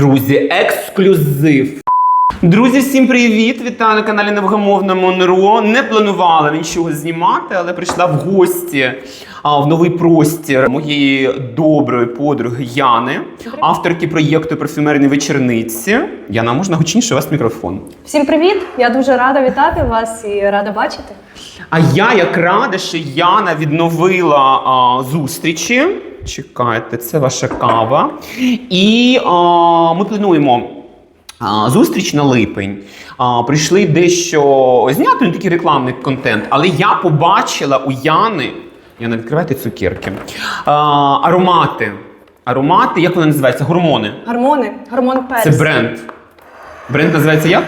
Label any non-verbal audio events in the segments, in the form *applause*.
Друзі, ексклюзив. Друзі, всім привіт! Вітаю на каналі Невгамовна Монро. Не планувала нічого знімати, але прийшла в гості а, в новий простір моєї доброї подруги Яни, авторки проєкту парфюмерні вечорниці. Яна, можна гучніше у вас мікрофон. Всім привіт! Я дуже рада вітати вас і рада бачити. А я як рада, що Яна відновила а, зустрічі. Чекайте, це ваша кава. І а, ми плануємо. а, Зустріч на липень. А, прийшли дещо зняти не такий рекламний контент, але я побачила у Яни. Яна, відкривайте цукерки. А, аромати. Аромати, як вони називаються? Гормони. Гормони, гормон Це бренд. Бренд називається як?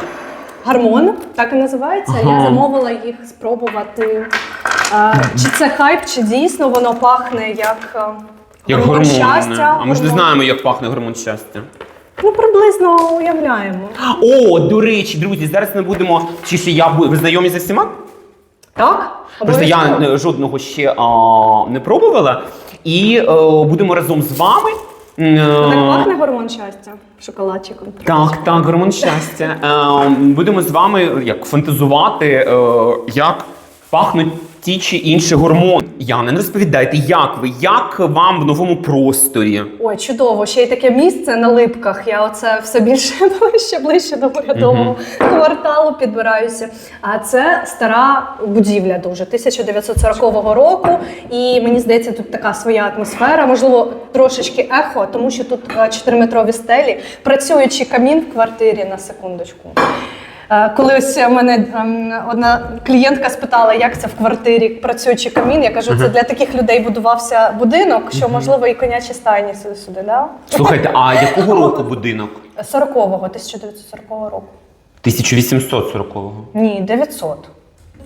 Гормон, так і називається. Ага. Я замовила їх спробувати. Чи це хайп, чи дійсно воно пахне як, Як гормон щастя. А ми ж не гормон- знаємо, як пахне гормон щастя. Ну, приблизно уявляємо. О, до речі, друзі, зараз ми будемо. Чи ще я буду. Ви знайомі зі всіма? Так? Просто я Обов'язково. жодного ще а, не пробувала. І е, будемо разом з вами. м, е, Так пахне гормон щастя шоколадчиком. так, так, гормон щастя. Е, будемо з вами як фантазувати, е, як пахнуть ті чи інші гормони. Яна, не розповідайте, як ви, як вам в новому просторі? Ой, чудово, ще й таке місце на липках. Я оце все більше *laughs* ближче, ближче до урядового кварталу підбираюся. А це стара будівля дуже 1940 року. І мені здається, тут така своя атмосфера. Можливо, трошечки ехо, тому що тут 4-метрові стелі, працюючий камін в квартирі на секундочку. Е, Коли ось мене ем, одна клієнтка спитала, як це в квартирі працюючий камін, я кажу, це для таких людей будувався будинок, що можливо і конячі стайні сюди сюди, да? Слухайте, а *laughs* якого року будинок? 40-го, 1940 року. 1840-го. Ні, 900.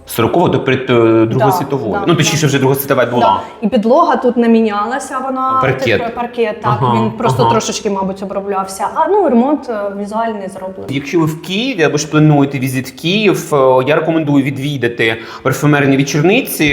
40-го до перед е, Другої Да, світової. да, ну, точніше, да. вже Друга світова була. Да. І підлога тут не мінялася, вона Паркет. типу, паркет так, Ага, він просто ага. трошечки, мабуть, оброблявся. А ну ремонт е, візуальний зроблений. Якщо ви в Києві або ж плануєте візит в Київ, е, я рекомендую відвідати парфюмерні вечорниці.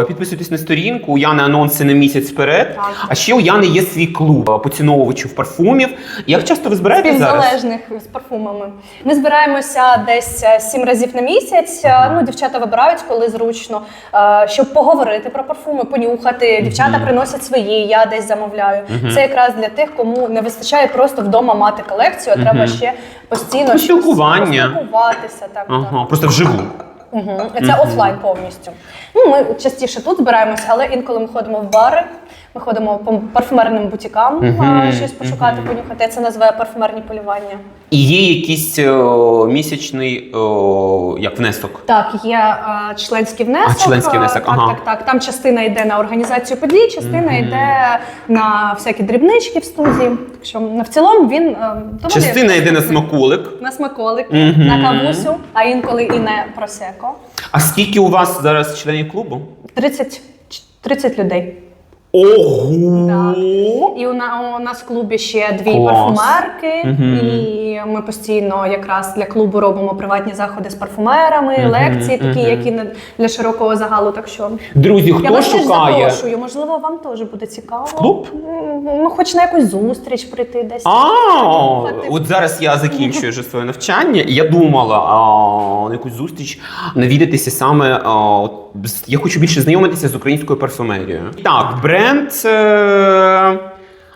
е, Підписуйтесь на сторінку. У Яни анонси на місяць вперед. Так. А ще у Яни є свій клуб е, поціновувачів парфумів. Як часто ви збираєте зараз? Співзалежних з парфумами. Ми збираємося десь е, сім разів на місяць. Е, Ну, дівчата вибирають, коли зручно, е, щоб поговорити про парфуми, понюхати. Дівчата приносять свої, я десь замовляю. Це якраз для тих, кому не вистачає просто вдома мати колекцію, а треба ще постійно спілкуватися. Так, так. Просто вживу. Угу. Це офлайн повністю. Ну, ми частіше тут збираємося, але інколи ми ходимо в бари, ми ходимо по парфумерним бутікам, Мгм, щось пошукати, понюхати. Я це називаю парфумерні полювання. І є якийсь е, місячний е, як внесок. Так, є е, членський внесок. А, членський е, внесок, так, ага. так, так. Там частина йде на організацію подій, частина йде на всякі дрібнички в студії. Так що в цілому він е, доволі Частина йде на смаколик. на смаколик, Мгм. на кавусю, а інколи і на просеко. А скільки у вас зараз членів клубу? 30, 30 людей. Ого! Так. І у, на, у нас в клубі ще дві Клас. парфумерки, Мгм. і ми постійно якраз для клубу робимо приватні заходи з парфумерами, Мгм, лекції такі, мгм. які не для широкого загалу. Так що Друзі, я хто вас теж шукає? запрошую. Можливо, вам теж буде цікаво. В клуб? М, Ну, хоч на якусь зустріч прийти десь. А, Слухати. от зараз я закінчую вже своє навчання, і я думала а, на якусь зустріч навідатися саме. А, от, з- я хочу більше знайомитися з українською парфумерією. Так, бренд е,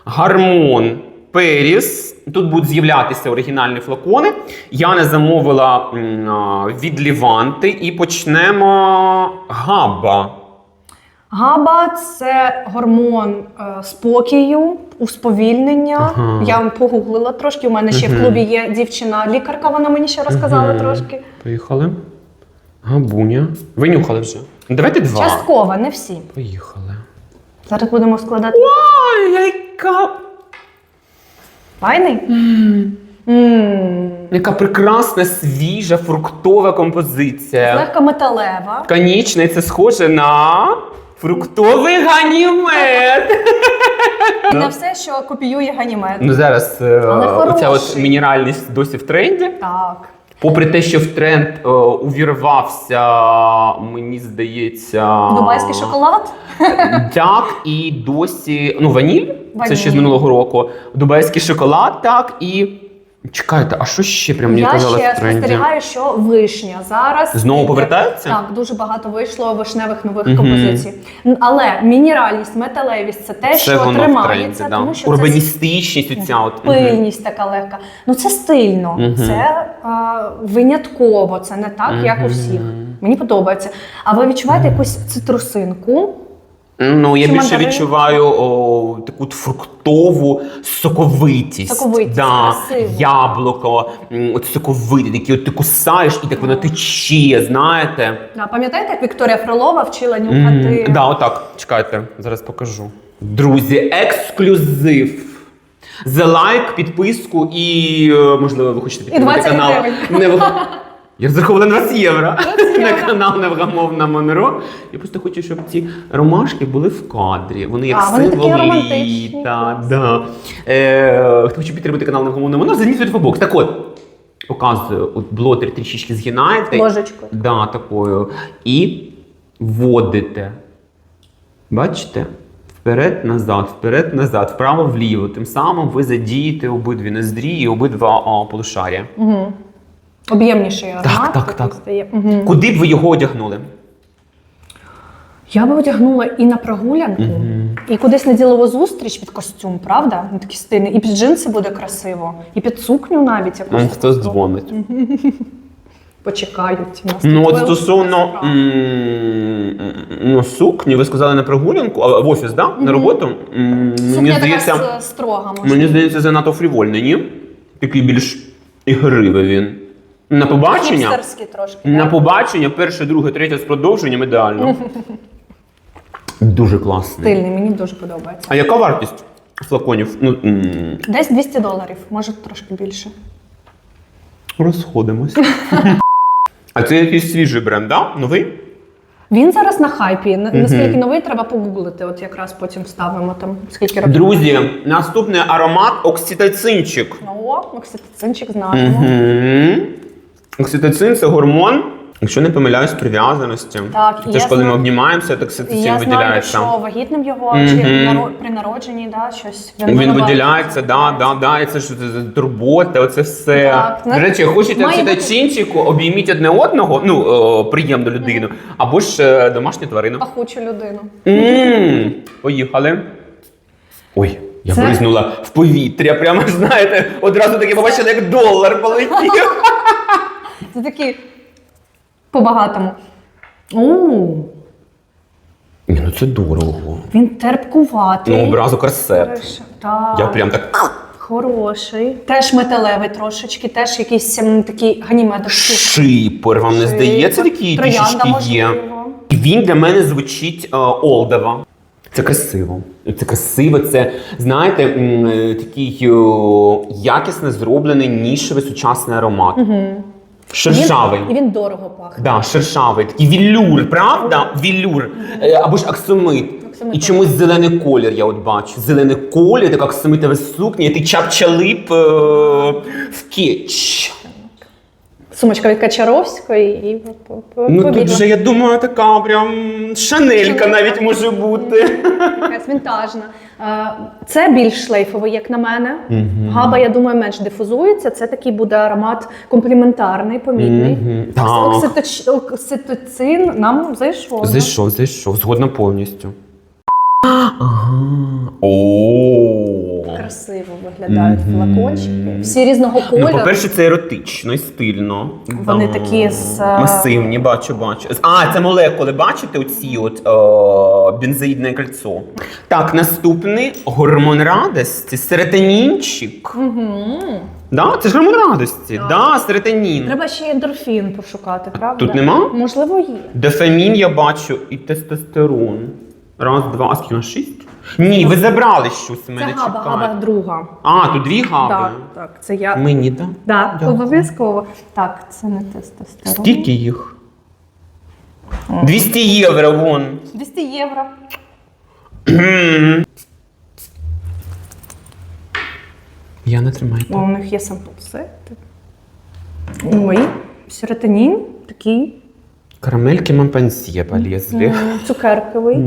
Гармон Періс. Тут будуть з'являтися оригінальні флакони. Я не замовила від Ліванти і почнемо Габа. Габа це гормон е, спокою, усповільнення. Ага. Я погуглила трошки. У мене ще в клубі є дівчина-лікарка, вона мені ще розказала Мгм. трошки. Поїхали. Габуня. Ви нюхали вже? Давайте два. Частково, не всі. Поїхали. Зараз будемо складати. Ой, яка, Файний? М. яка прекрасна, свіжа, фруктова композиція. Легко металева. Конічно, це схоже на фруктовий ганімет. *laughs* Не все, що копіює ганімед. Ну зараз е, Але оця от хороший. мінеральність досі в тренді. Так. Попри те, що в тренд е, увірвався, мені здається. Дубайський шоколад. Так, і досі. Ну, ваніль, це ще з минулого року. Дубайський шоколад, так, і. Чекайте, а що ще прям мені Я казали ще в тренді? спостерігаю, що вишня зараз Знову повертається? Так, дуже багато вийшло вишневих нових Мгм. композицій. Н- Але мінеральність, металевість це те, Це що воно в тримається, тренді, да. тому що це Урбаністичність оця от. мгм. пильність така легка. Ну це стильно, Мгм. це а, винятково, це не так, як у всіх. Мені подобається. А ви відчуваєте якусь цитрусинку? Ну, я Чи більше мандарин? відчуваю о, таку фруктову соковитість. Соковитість, да. красиво. Яблуко, м, от соковите, такі от ти кусаєш і так воно тече, знаєте. А, пам'ятаєте, як Вікторія Фролова вчила нюхати? Да, отак. Чекайте, зараз покажу. Друзі, ексклюзив. За лайк, підписку і, е, можливо, ви хочете підтримати 20 канал. гривень. Нев- *laughs* Я зараховувала 20 євро 20 *laughs* на євро. канал Невгамовна Монро. Я просто хочу, щоб ці ромашки були в кадрі. Вони як А, вони такі символ романтичні, літа. Да. Е, хто хоче підтримати канал Невгамовна Монро, зайдіть в інфобокс. Так от, показую, от блотер трішечки згинаєте. Ложечкою. Да, такою. І вводите. Бачите? Вперед, назад, вперед, назад, вправо, вліво. Тим самим ви задієте обидві ноздрі і обидва о, полушарія. Угу. Об'ємніший аромат. так, так. стає. Мгм. Куди б ви його одягнули? Я би одягнула і на прогулянку, і кудись на ділову зустріч під костюм, правда? Ну, такий стильний. І під джинси буде красиво, і під сукню навіть якусь. Таку. хтось дзвонить. *laughs* Почекають. Нас Ну, от стосовно ну, сукні, ви сказали на прогулянку, а в офіс, да? На роботу. М, Мені Сукня здається, така строга, може. мені здається, занадто фрівольний, ні? Такий більш ігривий він. На побачення. Хіпстерський трошки. На так? побачення, перше, друге, третє з продовженням ідеально. *laughs* Дуже класний. Стильний, мені дуже подобається. А яка вартість флаконів? Ну, м, Десь 200 доларів, може трошки більше. розходимось. *laughs* а це якийсь свіжий бренд, да? Новий? Він зараз на хайпі. На- Наскільки новий, треба погуглити. От якраз потім вставимо там скільки років. Друзі, наступний аромат окситоцинчик. О, окситоцинчик знаємо. Окситоцин це гормон, якщо не помиляюсь, прив'язаності. Так, і Тож, я коли ми знаю- обнімаємося, І окситоцин я знаю, виділяється. що вагітним його Мгм. чи наро- при народженні, да, щось Він виливається. виділяється, да, да, да, і це ж турбота, оце все. Так, До речі, хочете має бути- окситоцинчику, обійміть одне одного, ну, о, приємну людину, або ж е, домашню тварину. Пахучу людину. М, Поїхали. Ой, я Це- бризнула в повітря. Прямо *laughs* знаєте, одразу таке побачили, як долар полетів. *laughs* Це такий по-багатому. Ні, ну це дорого. він терпкуватий. Ну, образу корсет. Так. Я прям так Хороший. Теж металевий трошечки, теж якийсь м, такий ганімедовський. шипер, вам не Шипер. здається, такий Троянда, трішечки є. можливо. Він для мене звучить е, олдово. Це красиво. Це красиво, це, знаєте, м, е, такий о, якісно зроблений нішевий сучасний аромат. Шершавий. Він, і він дорого пахне. Да, шершавий, такий вілюр, правда? Вілюр. Е, Або ж аксомит. Аксамит. І чомусь зелений колір, я от бачу. Зелений колір, така аксамитова сукня, і ти чап-чалип е, в кетч. Сумочка від Качаровської і Ну тут же, я думаю, така прям шанелька навіть може бути. Якась вінтажна. Е, Це більш шлейфовий, як на мене. Габа, я думаю, менш дифузується. Це такий буде аромат компліментарний, помітний. Мгм. Так. Окситоч- Окситоцин нам зайшов. Зайшов, зайшов, згодна повністю. Ага. О. Красиво виглядають Мгм. флакончики. Всі різного Ну, кольору. по-перше, це еротично і стильно. Вони Да. такі з, е, масивні, бачу, бачу. А, це молекули, бачите, оці от о, бензоїдне кольцо. Так, наступний гормон радості, серотонінчик. Мгм. Да, це ж гормон радості. Да, серотонін. Треба ще ендорфін пошукати, правда? Тут нема? Можливо, є. Дофамін я бачу і тестостерон. Раз, два, а скільки у нас шість? Ні, ви забрали щось у Це мене. габа, друга. А, тут дві габи. Так, так, це я. Мені, так? Да, Дякую. обов'язково. Так, це не тестостерон. Скільки їх? 200 євро вон. 200 євро. Я не тримаю. О, у них є сампл-сети. Ой, серотонін такий Карамельки мампансьє полізли. цукерковий.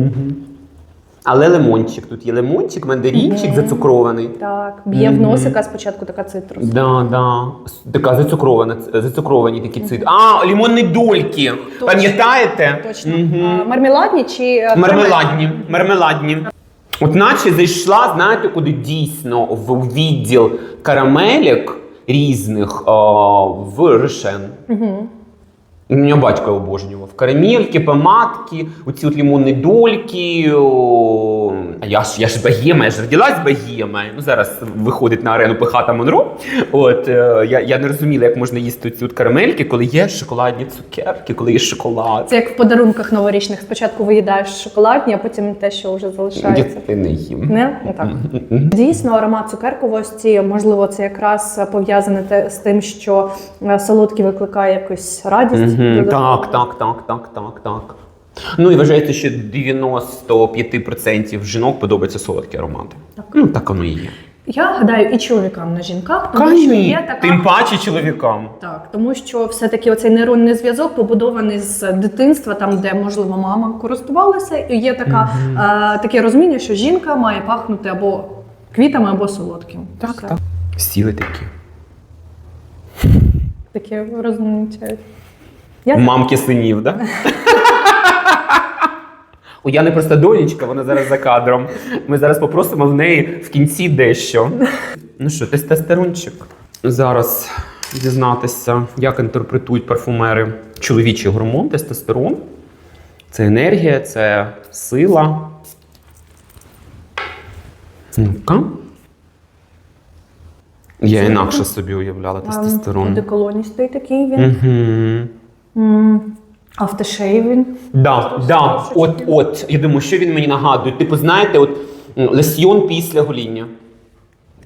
Але лимончик. Тут є лимончик, мандаринчик Мгм. зацукрований. Так, б'є в носика спочатку така цитрус. Да, да. С- Така зацукрована, ц- зацукровані такі цит. А, лимонні дольки. Точно. Пам'ятаєте? Точно. Мгм. А, мармеладні чи е, Мармеладні. Мармеладні. От наче зайшла, знаєте, куди дійсно в відділ карамелек різних а, в Рошен. Угу. У мене батько обожнював. Карамельки, помадки, оці от лимонні дольки. о, А я ж я ж богема, я ж родилась богема. Ну зараз виходить на арену Пихата Монро. От е, я, я не розуміла, як можна їсти ці от карамельки, коли є шоколадні цукерки, коли є шоколад. Це як в подарунках новорічних. Спочатку виїдаєш шоколадні, а потім те, що вже залишається. Я не їм. Не? Ну, так. Дійсно, аромат цукерковості, можливо, це якраз пов'язане з тим, що е, солодкий викликає якусь радість. Так, так, так, так, так, так. Ну і вважається, що 95% жінок подобаються солодкі аромати. Так. Ну, так воно і є. Я гадаю, і чоловікам на жінках, тому що є така. Тим паче чоловікам. Так, тому що все-таки оцей нейронний зв'язок побудований з дитинства, там, де, можливо, мама користувалася, і є така, е, таке розуміння, що жінка має пахнути або квітами, або солодким. Так, Все. так. Сіли такі. Таке розуміття. Я Мамки синів, да? У Яни просто донечка, вона зараз за кадром. Ми зараз попросимо в неї в кінці дещо. Ну що, тестостерончик. Зараз дізнатися, як інтерпретують парфумери чоловічий гормон, тестостерон. Це енергія, це сила. Ну-ка. Я інакше собі уявляла тестостерон. Одеколоністий такий він. Угу. Автошейвін. Да, да, от, от. Я думаю, що він мені нагадує. Типу, знаєте, от м, лосьйон після гоління.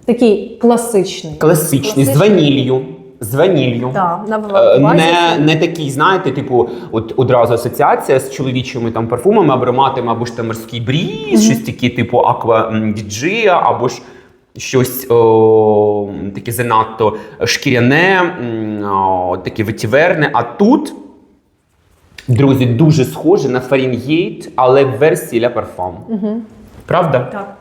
Такий класичний. Класичний, з ванілью. З ванілью. Так, на Е, базі. Не, не такий, знаєте, типу, от одразу асоціація з чоловічими там парфумами, ароматами, або ж там морський бріз, щось таке, типу аква м, діджея, або ж щось о, таке занадто шкіряне, о, таке ветіверне. А тут, друзі, дуже схоже на Фарінгейт, але в версії Ля Парфам. Угу. Правда? Так.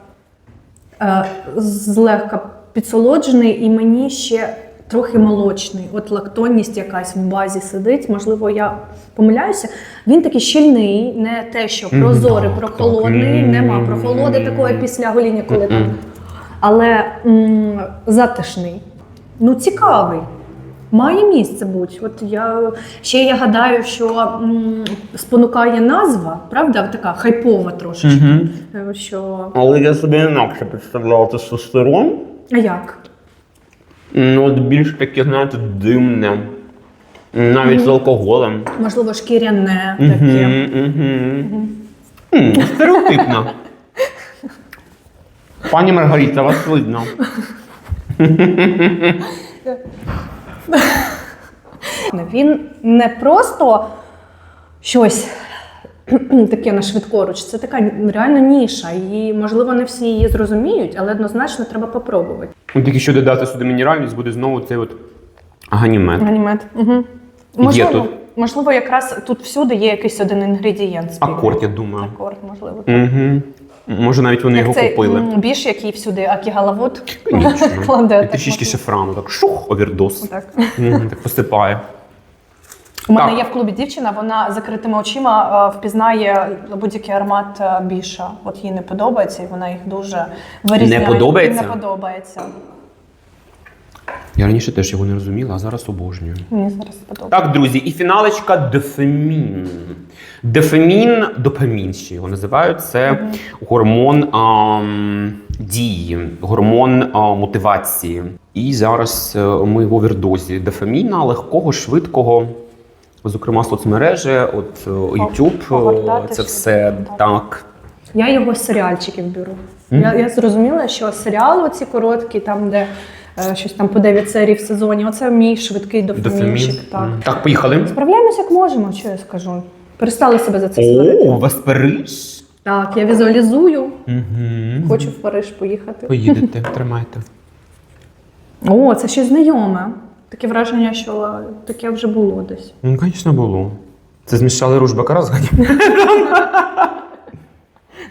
Е, злегка підсолоджений і мені ще трохи молочний. От лактонність якась в базі сидить. Можливо, я помиляюся. Він такий щільний, не те, що прозорий, прохолодний. Нема прохолоди такої після гоління, коли там. Але м, затишний. Ну, цікавий. Має місце бути. От я ще я гадаю, що м, спонукає назва, правда, така хайпова трошечки. Угу. Е, Що Але я собі інакше представляв тестостерон. а як? Ну, от більш таке, знаєте, димне. Навіть з алкоголем. Можливо, шкіряне таке. Мгм, мгм. М, Стереотипно. Пані Маргарита, вас видно. Він не просто щось таке на швидкоруч, це така реально ніша. І можливо не всі її зрозуміють, але однозначно треба попробувати. Тільки що додати сюди мінеральність, буде знову цей от ганімет. Ганімет. Угу. Можливо, тут. можливо, якраз тут всюди є якийсь один інгредієнт. спільний. Акорд, я думаю. Акорд, можливо. Угу. Може, навіть вони його цей, купили. Біж, який всюди Конечно. *laughs* кладе. І трішечки шафрану, так шух, овердос. Так. Так посипає. У мене Так. є в клубі дівчина, вона закритими очима е, впізнає будь-який аромат е, біша. От їй не подобається, і вона їх дуже вирізняє. Не подобається? Не подобається. Я раніше теж його не розуміла, а зараз обожнюю. Мені зараз подобається. Так, друзі, і фіналочка дофамін. Дофамін, допамін ще його називають. Це гормон ам, дії, гормон а, мотивації. І зараз е, ми в овердозі дофаміна, легкого, швидкого. Зокрема, соцмережі, от е, YouTube, е, це все так. так. Я його з серіальчиків беру. Мгм. Я, я зрозуміла, що серіали ці короткі, там, де е, щось там по 9 серій в сезоні, оце мій швидкий дофамінчик. Дофамін. Так. М. Так, поїхали. Справляємось як можемо, що я скажу. Перестали себе за це О, у вас Париж? Так, я візуалізую, Угу. хочу в Париж поїхати. Поїдете, тримайте. О, це щось знайоме. Таке враження, що таке вже було десь. Ну, звісно, було. Це змішали руж бакара з ганім.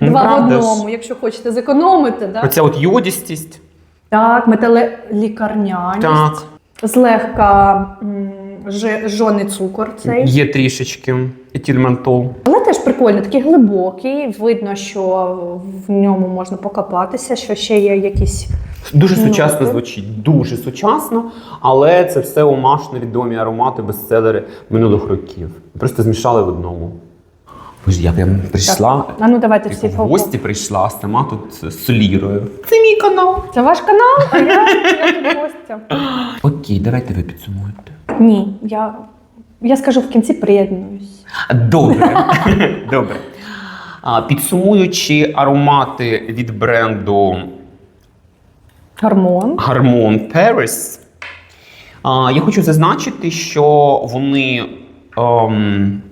Ну, Два в правда ж. одному, якщо хочете зекономити, да? Оця от йодістість. Так, металелікарняність. Так. Злегка м, ж- цукор цей. Є трішечки етильмантол. Але теж прикольно, такий глибокий. Видно, що в ньому можна покопатися, що ще є якісь. Дуже сучасно звучить, дуже сучасно, але це все омашно відомі аромати, бестселери минулих років. Просто змішали в одному. Боже, я прям прийшла, А ну давайте всі в гості прийшла, а сама тут солірую. Це мій канал. Це ваш канал, а я, я тут гостя. Окей, давайте ви підсумуєте. Ні, я, я скажу в кінці приєднуюсь. Добре. *laughs* Добре. А, Підсумуючи аромати від бренду Гормон. Harmon Paris, а, я хочу зазначити, що вони ем,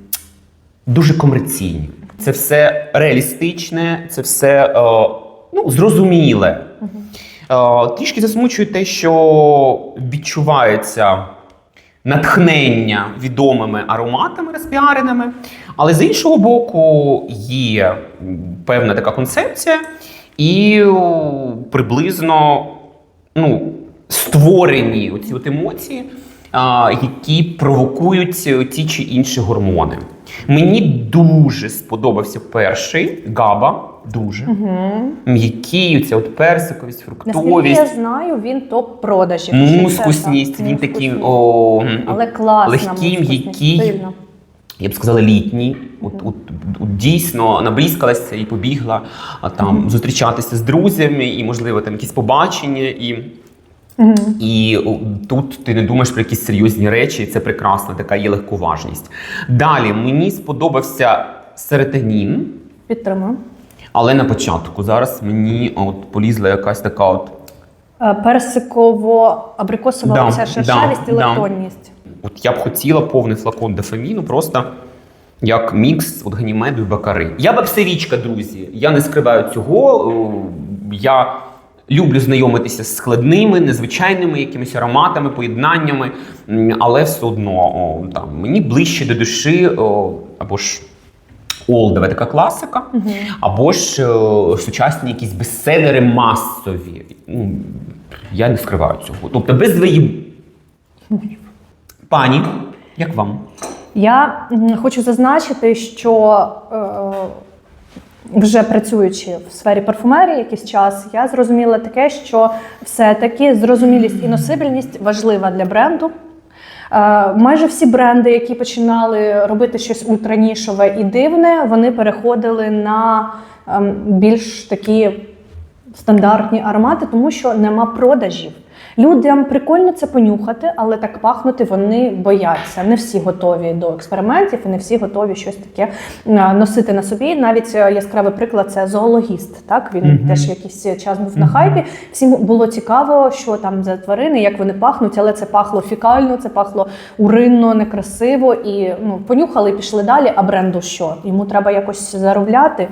дуже комерційні. Це все реалістичне, це все е, ну, зрозуміле. Е, трішки засмучує те, що відчувається натхнення відомими ароматами розпіареними. Але з іншого боку, є певна така концепція, і приблизно ну, створені оці от емоції, які провокують ті чи інші гормони. Мені дуже сподобався перший габа, дуже м'який, оця от персиковість, Наскільки я знаю, він топ продажів. Мускусність. Він такий о, Але класна легкий, м'який. я б сказала, літній. От, от, от дійсно наблизькалася і побігла а, там зустрічатися з друзями, і, можливо, там якісь побачення. І, І тут ти не думаєш про якісь серйозні речі, і це прекрасно, така є легковажність. Далі мені сподобався серотонін, Підтримую. але на початку зараз мені от полізла якась така от. Е, Персиково-абрикосова Да, шершавість да, і да. От я б хотіла повний флакон дофаміну, просто як мікс от ганімеду і бакари. Я бабсевічка, друзі. Я не скриваю цього. Е, Я люблю знайомитися з складними, незвичайними якимись ароматами, поєднаннями, але все одно о, там, мені ближче до душі о, або ж олдова така класика, або ж е, сучасні якісь бестселери масові. Ну, я не скриваю цього. Тобто без двоїв. Пані, як вам? Я хочу зазначити, що е, вже працюючи в сфері парфумерії якийсь час, я зрозуміла таке, що все-таки зрозумілість і носибельність важлива для бренду. Е, Майже всі бренди, які починали робити щось ультранішове і дивне, вони переходили на ем, більш такі стандартні аромати, тому що нема продажів. Людям прикольно це понюхати, але так пахнути вони бояться. Не всі готові до експериментів, і не всі готові щось таке е, носити на собі. Навіть е, яскравий приклад це зоологіст. Так він Мгм. теж якийсь час був на хайпі. Всім було цікаво, що там за тварини, як вони пахнуть, але це пахло фікально, це пахло уринно, некрасиво. І ну понюхали і пішли далі. А бренду що? Йому треба якось заробляти.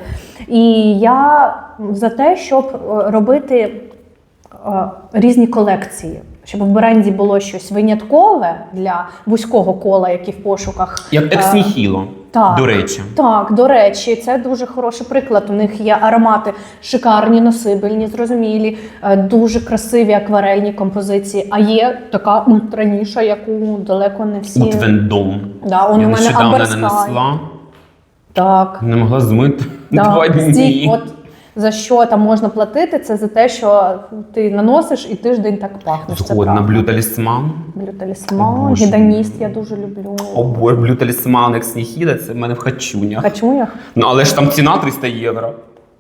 І я за те, щоб е, робити різні колекції, щоб в бренді було щось виняткове для вузького кола, які в пошуках. Як е, екс-ніхіло, так. до речі. Так, до речі, це дуже хороший приклад. У них є аромати шикарні, носибельні, зрозумілі, е, дуже красиві акварельні композиції. А є така ультраніша, яку далеко не всі. От Вендом. Да, он Я у мене нанесла, Так. не могла змити Да, *laughs* два дні. стій- от за що там можна платити, це за те, що ти наносиш і тиждень так пахнеш. Згодна, правда. блю талісман. Блю талісман, Боже. гіданіст я дуже люблю. О боже, блю талісман екс-ніхіла, це в мене в хачунях. Качунях. Ну але ж там ціна 300 євро.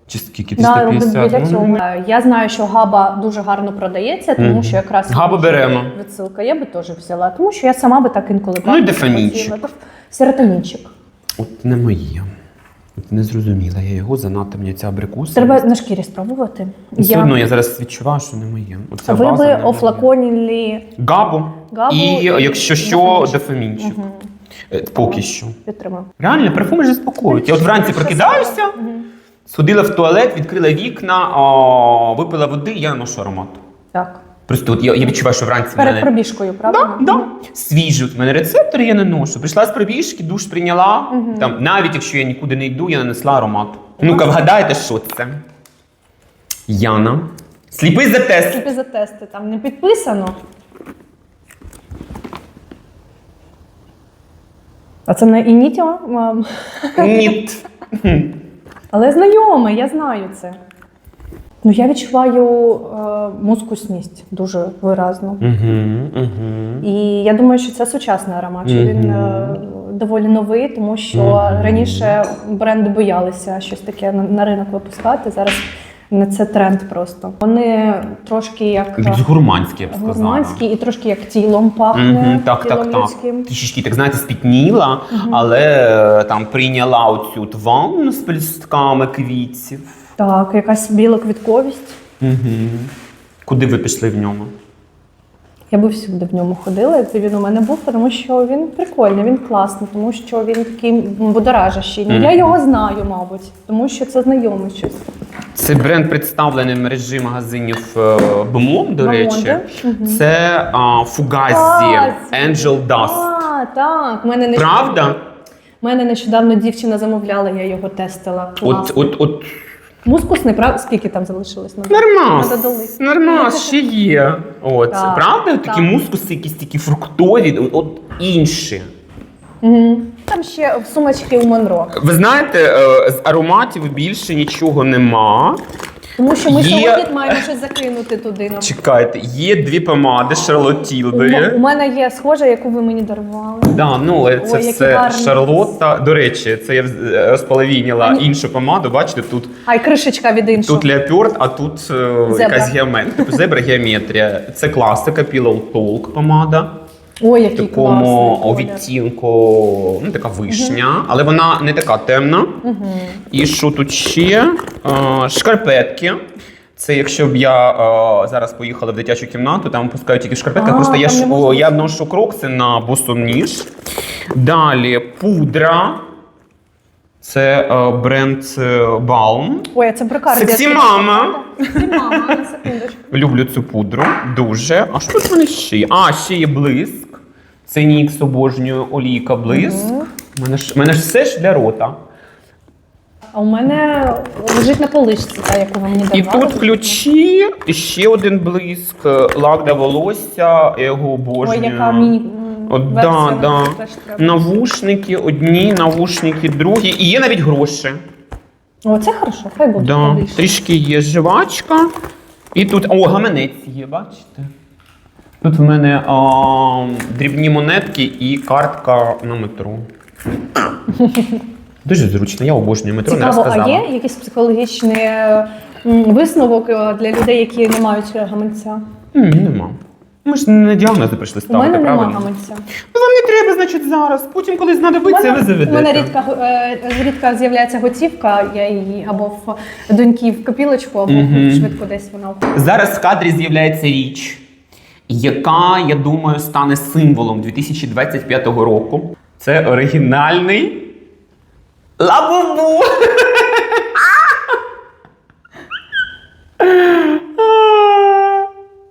Чи скільки? Да, 350? біля Ну, цього. Я знаю, що габа дуже гарно продається, тому Мгм. що якраз Габу беремо. відсилка. Я би теж взяла, тому що я сама би так інколи Ну і бачила, дофамінчик. Серотонінчик. От не моє. Не зрозуміла я його, занадто мені ця абрикуса. Треба на шкірі спробувати. Все одно я зараз відчуваю, що не моє. Оця Ви база би офлаконілі Габу. Габу і, і якщо що, дофамінчик. дофамінчик. Е, Поки що. підтримую. Реально, парфуми ж заспокоюють. Я от вранці прокидаюся, Мгм. сходила в туалет, відкрила вікна, о, випила води, я наношу аромат. Так. Просто от я, я відчуваю, що вранці в Перед мене пробіжкою, правда? Да, да. Свіжі от в мене рецептори я не ношу. Прийшла з пробіжки, душ прийняла. Мгм. Там, навіть якщо я нікуди не йду, я нанесла аромат. Ну-ка, вгадайте, що це? Яна. Сліпий за тест. Тільки за тести там не підписано. А це не інітіо, мам. Ні. *laughs* Але знайоме, я знаю це. Ну, я відчуваю е, мускусність дуже виразно. Угу, угу. І я думаю, що це сучасний аромат, що він е, доволі новий, тому що Мгм. раніше бренди боялися щось таке на, на ринок випускати. Зараз не це тренд просто. Вони трошки як е, Більш гурманський, я б сказала. гурманські і трошки як тілом пахне. Мгм, так, тілом так, так. людським. Трішечки, так знаєте, спітніла, але е, там прийняла оцю от ванну з пелюстками квітів. Так, якась біла квітковість. Угу. Куди ви пішли в ньому? Я би всюди в ньому ходила, якби він у мене був, тому що він прикольний, він класний, тому що він такий будоражащий. Ну, Я його знаю, мабуть, тому що це знайоме щось. Це бренд представлений в мережі магазинів е, Бемон, до речі. Мгм. Це Fugazi. Angel Dust. А, так. Мене нещодавно, Правда? У мене нещодавно дівчина замовляла, я його тестила. От, от, от Мускусний, прав? Скільки там залишилось? на нормас, Надо дали. нормас, ще є. От, Так, правда? Такі так. мускуси, якісь такі фруктові, от, от інші. Угу. Там ще в сумочці у Монро. Ви знаєте, е, з ароматів більше нічого нема. Тому що ми Є- сьогодні маємо щось закинути туди. на- Чекайте, є дві помади У, Шарлотілди. у мене є схожа, яку ви мені дарували. Да, ну але це Ой, які все гарні. Шарлотта. До речі, це я е, розполовініла Ані- іншу помаду. Бачите, тут А й кришечка від іншого. Тут леопард, а тут е, якась геометрія. Типу *laughs* зебра геометрія. Це класика, Pillow Talk помада. Ой, який такому класний колір. відтінку, ну така вишня, але вона не така темна. Угу. І що тут ще? Е, шкарпетки. Це якщо б я е, зараз поїхала в дитячу кімнату, там пускають тільки в шкарпетках. А, Просто я там ж не можна о, я ношу крокси на босом ніж. Далі пудра. Це е, бренд е, Balm. Ой, а це брикарді. Сексі мама. Сексі мама, на секундочку. Люблю цю пудру дуже. А що ж вони ще є? А, ще є блиск. Це нікс обожнюю олійка блиск. У мене ж, мене ж все ж для рота. А у мене лежить на поличці, та, яку ви мені І тут ключі, ще один блиск, лак для волосся, я його Ой, обожнюю. яка міні версія, да, да. теж треба. Навушники одні, навушники другі. І є навіть гроші. О, це хорошо, хай буде. Да. Трішки є жвачка. І тут, о, гаманець є, бачите? Тут в мене а, дрібні монетки і картка на метро. *laughs* Дуже зручно, я обожнюю метро, не Цікаво, а є якийсь психологічний е, м, висновок е, для людей, які не мають е, гаманця? М, нема. Ми ж не діагнози прийшли У ставити, мене правильно? гаманця. Ну вам не треба, значить, зараз. Потім, коли У знадобиться, ви мене, заведете. у мене рідка, е, рідка з'являється готівка, я її або в доньки в копілочку, або Мгм. швидко десь вона. Зараз в кадрі з'являється річ, яка, я думаю, стане символом 2025 року. Це оригінальний лабубу.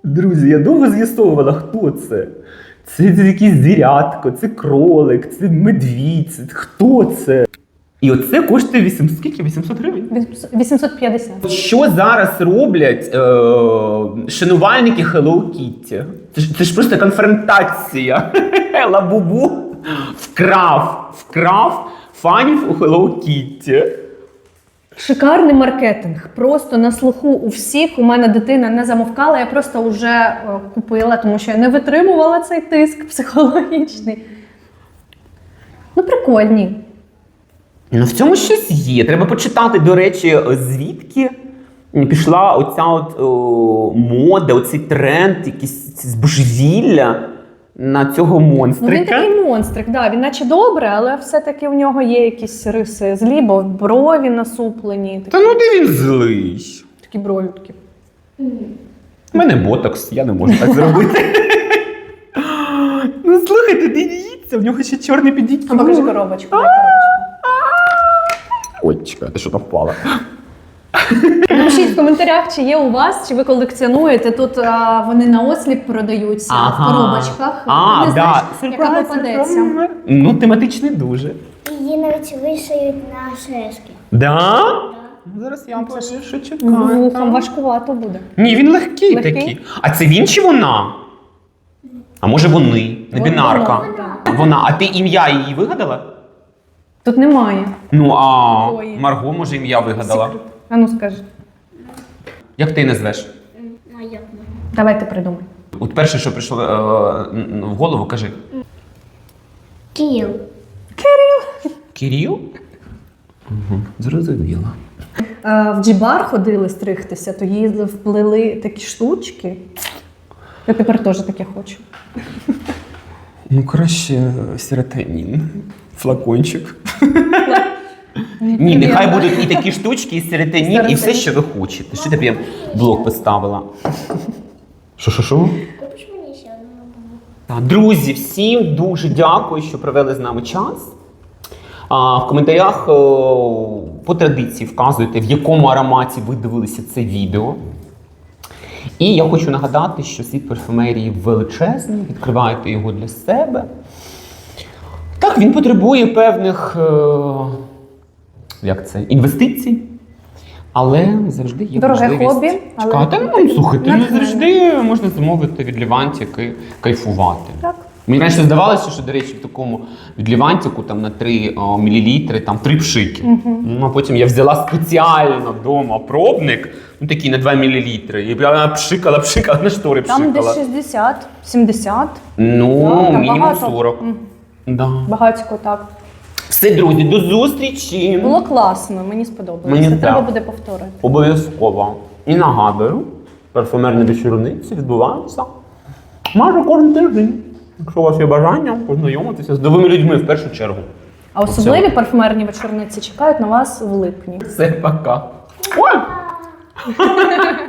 Друзі, я довго з'ясовувала, хто це. Це, якийсь звірятко, це кролик, це медвідь, хто це? І оце коштує 800, скільки? 800 гривень? 850. Що зараз роблять е, шанувальники Hello Kitty? Це ж, це ж просто конфронтація. *laughs* Лабубу вкрав, вкрав фанів у Hello Kitty. Шикарний маркетинг. Просто на слуху у всіх. У мене дитина не замовкала, я просто вже е, купила, тому що я не витримувала цей тиск психологічний. Ну, прикольні. Ну, в цьому щось є. Треба почитати, до речі, звідки пішла оця от о, мода, оцей тренд, якісь ці збожевілля на цього Ну, він такий монстрик, да, він наче добре, але все-таки в нього є якісь риси злі, бо брові насуплені, Та ну де він злий? такі брові такі. У мене ботокс, я не можу так зробити. ну слухайте, дивіться, в нього ще чорний підійки. А покажи коробочку, дай коробочку. Ой, ти що там впала? Напишіть в коментарях, чи є у вас, чи ви колекціонуєте. Тут а, вони на осліп продаються в коробочках. А, не да. знаєш, яка попадеться. Ну, тематичний дуже. Її навіть вишиють на шишки. Да? Ну, Зараз я пишу, що чекаю. Вухом важкувато буде. Ні, він легкий, Легкий? такий. А це він чи вона? А може вони? Не бінарка. Вона, да. Вона. А ти ім'я її вигадала? Тут немає. Ну, а Ой. Марго, може, ім'я вигадала. А ну скажи. Як ти назвеш? Ну, як можна? Давайте придумай. От перше, що прийшло е, в голову, кажи. Кіл. Кирил? Угу, зрозуміло. Е, в джібар ходили стригтися, то їй вплели такі штучки. Я тепер теж таке хочу. Ну, краще серотонін. Флакончик. Ні, нехай будуть і такі штучки, і серотонін, і все, що ви хочете. Що тобі блок поставила? Що, що, що? Так, Друзі, всім дуже дякую, що провели з нами час. А, в коментарях по традиції вказуйте, в якому ароматі ви дивилися це відео. І я хочу нагадати, що світ парфумерії величезний, відкривайте його для себе. Так, він потребує певних е, як це, інвестицій. Але завжди є Дороге можливість хобі, але. Ну, слухайте, ну, натхнення. завжди можна замовити від Лівантіки кайфувати. Так. Мені раніше здавалося, що, до речі, в такому від Лівантіку там на 3 о, мл там 3 пшики. Ну, а потім я взяла спеціально вдома пробник, ну такий на 2 мл. І я пшикала, пшикала, на штори Там десь 60, 70. Ну, там мінімум багато. 40. Мгм. Да. Багатько так. Все, друзі, до зустрічі. Було класно, мені сподобалося. Мені Треба так. буде повторити. Обов'язково. І нагадую, парфумерні вечорниці відбуваються майже кожен тиждень. Якщо у вас є бажання познайомитися з новими людьми в першу чергу. А особливі парфумерні вечорниці чекають на вас в липні. Все, пока. Ой! *laughs*